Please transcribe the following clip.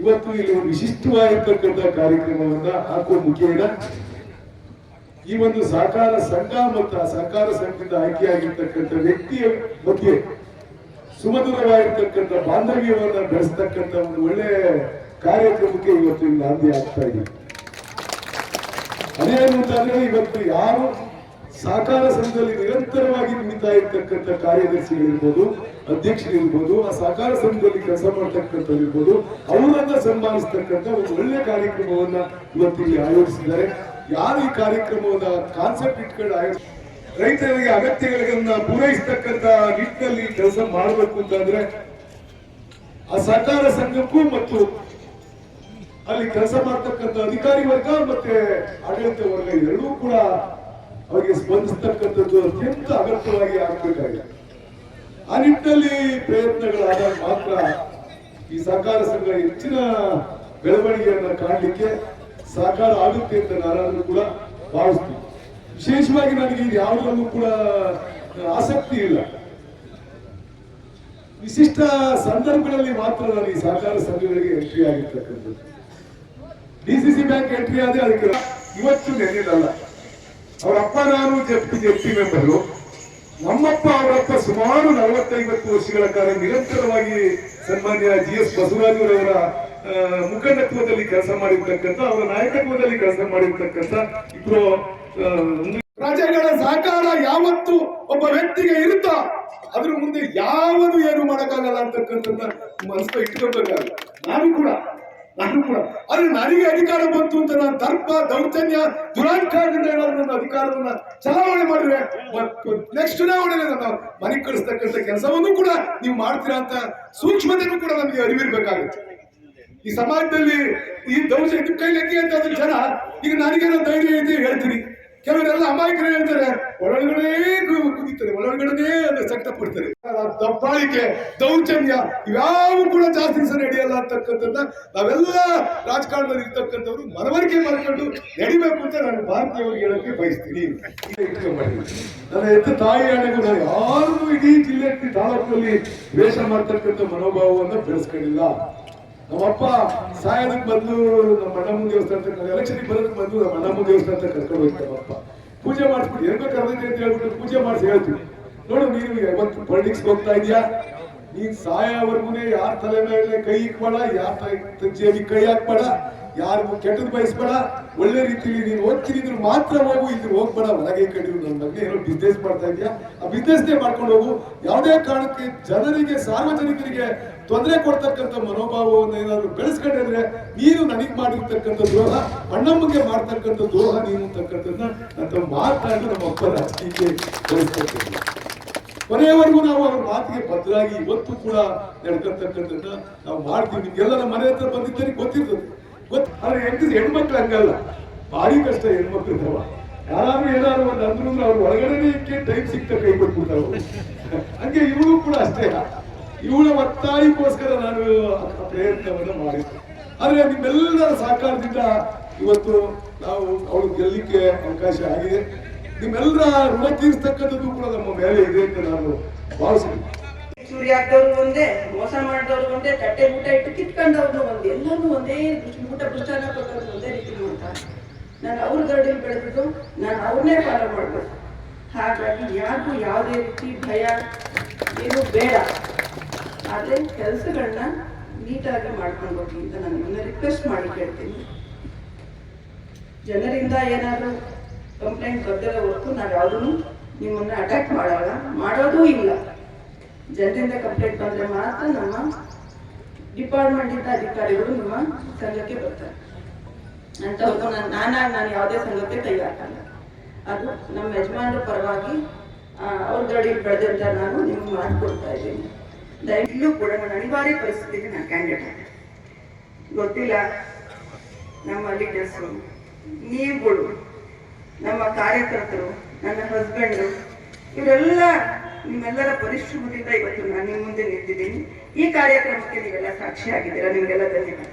ಇವತ್ತು ಇಲ್ಲಿ ಒಂದು ವಿಶಿಷ್ಟವಾಗಿರ್ತಕ್ಕಂಥ ಕಾರ್ಯಕ್ರಮವನ್ನ ಹಾಕುವ ಮುಖೇನ ಈ ಒಂದು ಸಹಕಾರ ಸಂಘ ಮತ್ತು ಆ ಸಹಕಾರ ಸಂಘದಿಂದ ಆಯ್ಕೆಯಾಗಿರ್ತಕ್ಕಂಥ ವ್ಯಕ್ತಿಯ ಮಧ್ಯೆ ಸುಮಧುರವಾಗಿರ್ತಕ್ಕಂಥ ಬಾಂಧವ್ಯವನ್ನ ಬೆಳೆಸ್ತಕ್ಕಂಥ ಒಂದು ಒಳ್ಳೆ ಕಾರ್ಯಕ್ರಮಕ್ಕೆ ಇವತ್ತು ಇಲ್ಲಿ ಆಗ್ತಾ ಇದೆ. ಅದೇನು ಅಂತಂದ್ರೆ ಇವತ್ತು ಯಾರು ಸಹಕಾರ ಸಂಘದಲ್ಲಿ ನಿರಂತರವಾಗಿ ನಿಂತಾ ಇರ್ತಕ್ಕಂಥ ಕಾರ್ಯದರ್ಶಿಗಳಿರ್ಬೋದು, ಅಧ್ಯಕ್ಷರಿರ್ಬೋದು, ಆ ಸಹಕಾರ ಸಂಘದಲ್ಲಿ ಕೆಲಸ ಮಾಡ್ತಕ್ಕಂಥವ್ರಿರ್ಬೋದು, ಅವರನ್ನ ಸನ್ಮಾನಿಸ್ತಕ್ಕಂಥ ಒಂದು ಒಳ್ಳೆ ಕಾರ್ಯಕ್ರಮವನ್ನ ಇವತ್ತು ಇಲ್ಲಿ ಆಯೋಜಿಸಿದ್ದಾರೆ. ಯಾರು ಈ ಕಾರ್ಯಕ್ರಮದ ಕಾನ್ಸೆಪ್ಟ್ ಇಟ್ಕೊಂಡು ಆಯೋಜಿಸ ರೈತರಿಗೆ ಅಗತ್ಯಗಳನ್ನ ಪೂರೈಸತಕ್ಕಂತ ನಿಟ್ಟಿನಲ್ಲಿ ಕೆಲಸ ಮಾಡಬೇಕು ಅಂತಂದ್ರೆ ಆ ಸಹಕಾರ ಸಂಘಕ್ಕೂ ಮತ್ತು ಅಲ್ಲಿ ಕೆಲಸ ಮಾಡ್ತಕ್ಕಂಥ ಅಧಿಕಾರಿ ವರ್ಗ ಮತ್ತೆ ಆಡಳಿತ ವರ್ಗ ಎರಡೂ ಕೂಡ ಅವರಿಗೆ ಸ್ಪಂದಿಸ್ತಕ್ಕಂಥದ್ದು ಅತ್ಯಂತ ಅಗತ್ಯವಾಗಿ ಆಗಬೇಕಾಗಿದೆ. ಆ ನಿಟ್ಟಿನಲ್ಲಿ ಪ್ರಯತ್ನಗಳಾದಾಗ ಮಾತ್ರ ಈ ಸಹಕಾರ ಸಂಘ ಹೆಚ್ಚಿನ ಬೆಳವಣಿಗೆಯನ್ನ ಕಾಣಲಿಕ್ಕೆ ಸಹಕಾರ ಆಗುತ್ತೆ ಅಂತ ನಾನಾದ್ರೂ ಕೂಡ ಭಾವಿಸ್ತೀನಿ. ವಿಶೇಷವಾಗಿ ನನಗೆ ಇದು ಯಾವುದರಲ್ಲೂ ಕೂಡ ಆಸಕ್ತಿ ಇಲ್ಲ. ವಿಶಿಷ್ಟ ಸಂದರ್ಭಗಳಲ್ಲಿ ಮಾತ್ರ ನಾನು ಈ ಸಹಕಾರ ಸಂಘಗಳಿಗೆ ಎಂಟ್ರಿ ಆಗಿರ್ತಕ್ಕಂಥದ್ದು. ಡಿಸಿಸಿ ಬ್ಯಾಂಕ್ ಎಂಟ್ರಿ ಆದ್ರೆ ಅದಕ್ಕೆ ಇವತ್ತು ನೆನೆಯಲ್ಲ ಅವರ ಅಪ್ಪ ನಾನು ಜಪ್ತಿ ಜಪ್ತಿ ಮೆಂಬರು, ನಮ್ಮಪ್ಪ ಅವರಪ್ಪ ಸುಮಾರು ನಲವತ್ತೈವತ್ತು ವರ್ಷಗಳ ಕಾಲ ನಿರಂತರವಾಗಿ ಸನ್ಮಾನ್ಯ ಜಿ ಎಸ್ ಬಸವರಾಜರವರ ಮುಖಂಡತ್ವದಲ್ಲಿ ಕೆಲಸ ಮಾಡಿರ್ತಕ್ಕಂಥ, ಅವರ ನಾಯಕತ್ವದಲ್ಲಿ ಕೆಲಸ ಮಾಡಿರ್ತಕ್ಕಂಥ ಇಬ್ರು ಪ್ರಜೆಗಳ ಸಹಕಾರ ಯಾವತ್ತು ಒಬ್ಬ ವ್ಯಕ್ತಿಗೆ ಇರುತ್ತಾ, ಅದ್ರ ಮುಂದೆ ಯಾವುದು ಏನು ಮಾಡಕ್ಕಾಗಲ್ಲ ಅಂತಕ್ಕಂಥದ್ದನ್ನ ಮನಸ್ಸು ಇಟ್ಕೊಳ್ಬೇಕಾಗಲ್ಲ ನಾನು ಕೂಡ ನಾನು ಕೂಡ ಅಲ್ಲಿ ನನಗೆ ಅಧಿಕಾರ ಬಂತು ಅಂತ ನಾನು ದರ್ಪ ದೌರ್ಜನ್ಯ ದುರಾಂಕಾರದಿಂದ ಏನಾದ್ರು ನನ್ನ ಅಧಿಕಾರವನ್ನ ಚಲಾವಣೆ ಮಾಡಿದ್ರೆ ನೆಕ್ಸ್ಟ್ ಚುನಾವಣೆಗೆ ನನ್ನ ಮನೆ ಕಳಿಸ್ತಕ್ಕಂಥ ಕೆಲಸವನ್ನು ಕೂಡ ನೀವು ಮಾಡ್ತೀರಾ ಅಂತ ಸೂಕ್ಷ್ಮತೆನೂ ಕೂಡ ನಮಗೆ ಅರಿವಿರ್ಬೇಕಾಗುತ್ತೆ. ಈ ಸಮಾಜದಲ್ಲಿ ಈ ದೌರ್ಜನ್ಯ ನಿಮ್ಮ ಕೈಲಿ ಅಂತ ಜನ. ಈಗ ನನಗೇನೋ ಧೈರ್ಯ ಇದೆ ಹೇಳ್ತೀನಿ. ಕೆಲವರೆಲ್ಲ ಅಮಾಯಕರು ಹೇಳ್ತಾರೆ ಒಳಗಡೆ ಕುದಿತಾರೆ ಒಳಗಡೆ ಅದು ಸಕ್ತ ಪಡ್ತಾರೆ ದಬ್ಬಾಳಿಕೆ ದೌರ್ಜನ್ಯ ಇವ್ಯಾವು ಕೂಡ ಜಾಸ್ತಿ ದಿವಸ ನಡೆಯಲ್ಲ ಅಂತಕ್ಕಂಥದ್ದ ನಾವೆಲ್ಲ ರಾಜಕಾರಣದಲ್ಲಿ ಇರ್ತಕ್ಕಂಥವ್ರು ಮನವರಿಕೆ ಮಾಡ್ಕೊಂಡು ನಡಿಬೇಕು ಅಂತ ನಾನು ಭಾರತೀಯವ್ರಿಗೆ ಹೇಳಕ್ಕೆ ಬಯಸ್ತೀನಿ. ನನ್ನ ಎತ್ತ ತಾಯಿ ಹಣೆಗೂ ನಾನು ಯಾರು ಇಡೀ ಜಿಲ್ಲೆ ತಾಲೂಕಿನಲ್ಲಿ ವೇಷ ಮಾಡ್ತಕ್ಕಂಥ ಮನೋಭಾವವನ್ನು ಬೆಳೆಸ್ಕೊಂಡಿಲ್ಲ. ನಮ್ಮಪ್ಪ ಸಾಯೋದಕ್ಕೆ ಬಂದು ನಮ್ಮ ಅಣ್ಣಮ್ಮ ದೇವಸ್ಥಾನ ಎಲೆಕ್ಷನ್ ಬರೋದಕ್ಕೆ ಬಂದು ನಮ್ಮ ಅಣ್ಣಮ್ಮ ದೇವಸ್ಥಾನ ಕರ್ಕೊಂಡು ಹೋಗ್ತಾರೆ ಪೂಜೆ ಮಾಡಿಸ್ಬಿಟ್ಟು ಹೆಂಗೋ ಕರೆದಿದೆ ಅಂತ ಹೇಳ್ಬಿಟ್ಟು ಪೂಜೆ ಮಾಡಿಸಿ ಹೇಳ್ತೀವಿ. ನೋಡು, ನೀನು ಯಾವತ್ತು ಪೊಲಿಟಿಕ್ಸ್ ಹೋಗ್ತಾ ಇದೆಯಾ? ನೀನ್ ಸಾಯೋವರೆಗೂ ಯಾರ ತಲೆ ಮೇಲೆ ಕೈ ಇಕ್ಬೇಡ, ಯಾರ ಜೇಬಿಗೆ ಕೈ ಹಾಕ್ಬೇಡ, ಯಾರಿಗೂ ಕೆಟ್ಟದ್ ಬಯಸ್ಬೇಡ. ಒಳ್ಳೆ ರೀತಿಯಲ್ಲಿ ನೀನು ಓದ್ತಿದ್ರು ಮಾತ್ರ ಹೋಗು ಇಲ್ಲಿ ಹೋಗ್ಬೇಡ. ಹೊರಗೆ ಕಡಿದ್ರು ನನ್ನ ಬಗ್ಗೆ ಏನೋ ಬಿಸ್ನೆಸ್ ಮಾಡ್ತಾ ಇದೆಯಾ? ಆ ಬಿಸ್ನೆಸ್ನೇ ಮಾಡ್ಕೊಂಡು ಹೋಗು. ಯಾವುದೇ ಕಾರಣಕ್ಕೆ ಜನರಿಗೆ, ಸಾರ್ವಜನಿಕರಿಗೆ ತೊಂದರೆ ಕೊಡ್ತಕ್ಕಂಥ ಮನೋಭಾವವನ್ನು ಏನಾದ್ರು ಬೆಳೆಸ್ಕೊಂಡಿದ್ರೆ ನೀನು ನನಗೆ ಮಾಡಿರ್ತಕ್ಕಂಥ ದ್ರೋಹ, ಅಣ್ಣಮ್ಮಗೆ ಮಾಡ್ತಕ್ಕಂಥ ದ್ರೋಹ, ನೀನು ಅಂತಕ್ಕಂಥದ್ದನ್ನ ನನ್ನ ಮಾತಾಡಿ ನಮ್ಮ ಅಪ್ಪ ರಾಜಕೀಯಕ್ಕೆ ಬೆಳೆಸ್ತಕ್ಕಂಥ ಕೊನೆಯವರೆಗೂ ನಾವು ಅವ್ರ ಮಾತಿಗೆ ಬದ್ಧರಾಗಿ ಇವತ್ತು ಕೂಡ ನಡ್ಕೊತಕ್ಕಂಥದ್ದನ್ನ ನಾವು ಮಾಡ್ತೀವಿ. ನಿಮ್ಗೆಲ್ಲ ನಮ್ಮ ಮನೆ ಹತ್ರ ಬಂದಿದ್ದೀರಿ ಗೊತ್ತಿರ್ತದೆ. ಗೊತ್ತು ಆದ್ರೆ ಹೆಂಗ್ ಹೆಣ್ಮಕ್ಳು ಹಂಗಲ್ಲ. ಭಾರಿ ಕಷ್ಟ ಹೆಣ್ಮಕ್ಳು ಇದಾವ. ಯಾರಾದ್ರೂ ಏನಾದ್ರು ಒಂದು ಅಂದ್ರು ಅಂದ್ರೆ ಅವ್ರ ಒಳಗಡೆ ಟೈಮ್ ಸಿಕ್ತ ಕೈ ಕೊಟ್ಬಿಡ್ತಾವ. ಹಂಗೆ ಇವಳು ಕೂಡ ಅಷ್ಟೇ. ಇವಳ ಒತ್ತಾಯಕ್ಕೋಸ್ಕರ ನಾನು ಪ್ರಯತ್ನವನ್ನು ಮಾಡಿದ್ದೆ. ಆದ್ರೆ ನಿಮ್ಮೆಲ್ಲರ ಸಹಕಾರದಿಂದ ಇವತ್ತು ನಾವು ಅವಳು ಗೆಲ್ಲಲಿಕ್ಕೆ ಅವಕಾಶ ಆಗಿದೆ. ನಿಮ್ಮೆಲ್ಲರ ಋಣ ತೀರಿಸ್ತಕ್ಕಂಥದ್ದು ಕೂಡ ನಮ್ಮ ಮೇಲೆ ಇದೆ ಅಂತ ನಾನು ಭಾವಿಸ್ತೀನಿ. ಚೂರಿ ಹಾಕ್ದವ್ರು ಒಂದೇ, ಮೋಸ ಮಾಡಿದವ್ರು ಒಂದೇ, ತಟ್ಟೆ ಊಟ ಇಟ್ಟು ಕಿತ್ಕೊಂಡವ್ರು ಒಂದೇ. ಎಲ್ಲರೂ ಒಂದೇ ಊಟ ಪುಷ್ಟಾನ ಕೊಟ್ಟವ್ರು ಒಂದೇ ರೀತಿ ಮಾಡ್ತಾರೆ ನಾನು ಅವ್ರ ಗರಡಿಯಲ್ಲಿ ಬೆಳೆದ್ಬಿಟ್ಟು ನಾನು ಅವ್ರನ್ನೇ ಫಾಲೋ ಮಾಡಬೇಕು. ಹಾಗಾಗಿ ಯಾರಿಗೂ ಯಾವುದೇ ರೀತಿ ಭಯ, ಏನು ಬೇಡ. ಆದರೆ ಕೆಲಸಗಳನ್ನ ನೀಟಾಗಿ ಮಾಡ್ಕೊಂಡು ಹೋಗಿ ಅಂತ ನಾನು ರಿಕ್ವೆಸ್ಟ್ ಮಾಡಿ ಕೇಳ್ತೀನಿ. ಜನರಿಂದ ಏನಾದರೂ ಕಂಪ್ಲೇಂಟ್ ಬರ್ದಿರೋ ಹೊರತು ನಾವು ಯಾವುದೂ ನಿಮ್ಮನ್ನ ಅಟ್ಯಾಕ್ ಮಾಡಲ್ಲ. ಮಾಡೋದೂ ಇಲ್ಲ. ಜನರಿಂದ ಕಂಪ್ಲೇಂಟ್ ಬಂದರೆ ಮಾತ್ರ ನಮ್ಮ ಡಿಪಾರ್ಟ್ಮೆಂಟಿಂದ ಅಧಿಕಾರಿಗಳು ನಿಮ್ಮ ಸಂಘಕ್ಕೆ ಬರ್ತಾರೆ. ಅಂತ ನಾನು ನಾನಾಗಿ ನಾನು ಯಾವುದೇ ಸಂಘಕ್ಕೆ ಹಾಕಲ್ಲ ಅದು ನಮ್ಮ ಯಜಮಾನರ ಪರವಾಗಿ ಅವ್ರ ದಡಿ ಬೆಳೆದಂತ ನಾನು ನಿಮ್ಗೆ ಮಾಡಿಕೊಡ್ತಾ ಇದ್ದೀನಿ. ದಯವಿಟ್ಟು ಕೂಡ ನಾನು ಅನಿವಾರ್ಯ ಪರಿಸ್ಥಿತಿಗೆ ನಾನು ಕ್ಯಾಂಡಿಡೇಟ್ ಗೊತ್ತಿಲ್ಲ ನಮ್ಮ ಲೀಡರ್ಸು ನೀವುಗಳು ನಮ್ಮ ಕಾರ್ಯಕರ್ತರು, ನನ್ನ ಹಸ್ಬೆಂಡು ಇವರೆಲ್ಲ ನಿಮ್ಮೆಲ್ಲರ ಪರಿಶ್ರಮದಿಂದ ಇವತ್ತು ನಾನು ನಿಮ್ಮ ಮುಂದೆ ನಿಂತಿದ್ದೀನಿ. ಈ ಕಾರ್ಯಕ್ರಮಕ್ಕೆ ನೀವೆಲ್ಲ ಸಾಕ್ಷಿ ಆಗಿದ್ದೀರಾ ನಿಮಗೆಲ್ಲ ಧನ್ಯವಾದ.